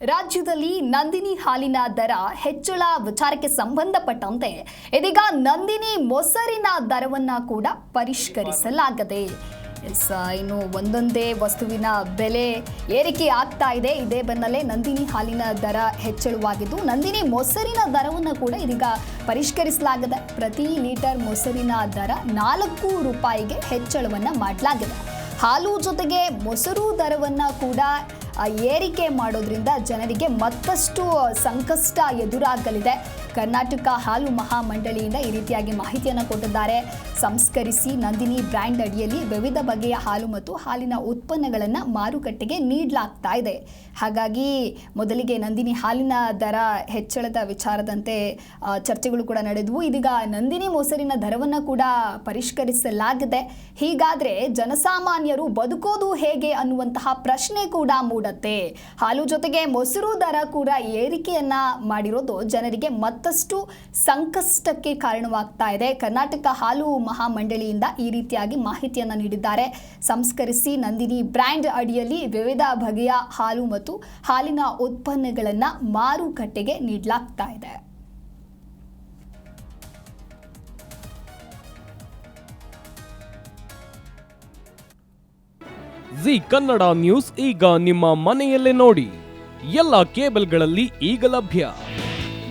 ರಾಜ್ಯದಲ್ಲಿ ನಂದಿನಿ ಹಾಲಿನ ದರ ಹೆಚ್ಚಳ ವಿಚಾರಕ್ಕೆ ಸಂಬಂಧಪಟ್ಟಂತೆ ಇದೀಗ ನಂದಿನಿ ಮೊಸರಿನ ದರವನ್ನ ಕೂಡ ಪರಿಷ್ಕರಿಸಲಾಗದೆ ಇನ್ನು ಒಂದೊಂದೇ ವಸ್ತುವಿನ ಬೆಲೆ ಏರಿಕೆ ಆಗ್ತಾ ಇದೆ. ಇದೇ ಬೆನ್ನಲ್ಲೇ ನಂದಿನಿ ಹಾಲಿನ ದರ ಹೆಚ್ಚಳವಾಗಿದ್ದು ನಂದಿನಿ ಮೊಸರಿನ ದರವನ್ನು ಕೂಡ ಇದೀಗ ಪರಿಷ್ಕರಿಸಲಾಗಿದೆ ಪ್ರತಿ ಲೀಟರ್ ಮೊಸರಿನ ದರ ನಾಲ್ಕು ರೂಪಾಯಿಗೆ ಹೆಚ್ಚಳವನ್ನು ಮಾಡಲಾಗಿದೆ. ಹಾಲು ಜೊತೆಗೆ ಮೊಸರು ದರವನ್ನು ಕೂಡ ಏರಿಕೆ ಮಾಡೋದ್ರಿಂದ ಜನರಿಗೆ ಮತ್ತಷ್ಟು ಸಂಕಷ್ಟ ಎದುರಾಗಲಿದೆ. ಕರ್ನಾಟಕ ಹಾಲು ಮಹಾಮಂಡಳಿಯಿಂದ ಈ ರೀತಿಯಾಗಿ ಮಾಹಿತಿಯನ್ನು ಕೊಟ್ಟಿದ್ದಾರೆ. ಸಂಸ್ಕರಿಸಿ ನಂದಿನಿ ಬ್ರ್ಯಾಂಡ್ ಅಡಿಯಲ್ಲಿ ವಿವಿಧ ಬಗೆಯ ಹಾಲು ಮತ್ತು ಹಾಲಿನ ಉತ್ಪನ್ನಗಳನ್ನು ಮಾರುಕಟ್ಟೆಗೆ ನೀಡಲಾಗ್ತಾ ಇದೆ. ಹಾಗಾಗಿ ಮೊದಲಿಗೆ ನಂದಿನಿ ಹಾಲಿನ ದರ ಹೆಚ್ಚಳದ ವಿಚಾರದಂತೆ ಚರ್ಚೆಗಳು ಕೂಡ ನಡೆದವು. ಇದೀಗ ನಂದಿನಿ ಮೊಸರಿನ ದರವನ್ನು ಕೂಡ ಪರಿಷ್ಕರಿಸಲಾಗಿದೆ. ಹೀಗಾದರೆ ಜನಸಾಮಾನ್ಯರು ಬದುಕೋದು ಹೇಗೆ ಅನ್ನುವಂತಹ ಪ್ರಶ್ನೆ ಕೂಡ ಮೂಡತ್ತೆ. ಹಾಲು ಜೊತೆಗೆ ಮೊಸರು ದರ ಕೂಡ ಏರಿಕೆಯನ್ನ ಮಾಡಿರೋದು ಜನರಿಗೆ ಮತ್ತಷ್ಟು ಸಂಕಷ್ಟಕ್ಕೆ ಕಾರಣವಾಗ್ತಾ ಇದೆ. ಕರ್ನಾಟಕ ಹಾಲು ಮಹಾಮಂಡಳಿಯಿಂದ ಈ ರೀತಿಯಾಗಿ ಮಾಹಿತಿಯನ್ನು ನೀಡಿದ್ದಾರೆ. ಸಂಸ್ಕರಿಸಿ ನಂದಿನಿ ಬ್ರ್ಯಾಂಡ್ ಅಡಿಯಲ್ಲಿ ವಿವಿಧ ಬಗೆಯ ಹಾಲು ಮತ್ತು ಹಾಲಿನ ಉತ್ಪನ್ನಗಳನ್ನು ಮಾರುಕಟ್ಟೆಗೆ ನೀಡಲಾಗ್ತಾ ಇದೆ. ಜಿ ಕನ್ನಡ ನ್ಯೂಸ್ ಈಗ ನಿಮ್ಮ ಮನೆಯಲ್ಲೇ ನೋಡಿ. ಎಲ್ಲ ಕೇಬಲ್ಗಳಲ್ಲಿ ಈಗ ಲಭ್ಯ.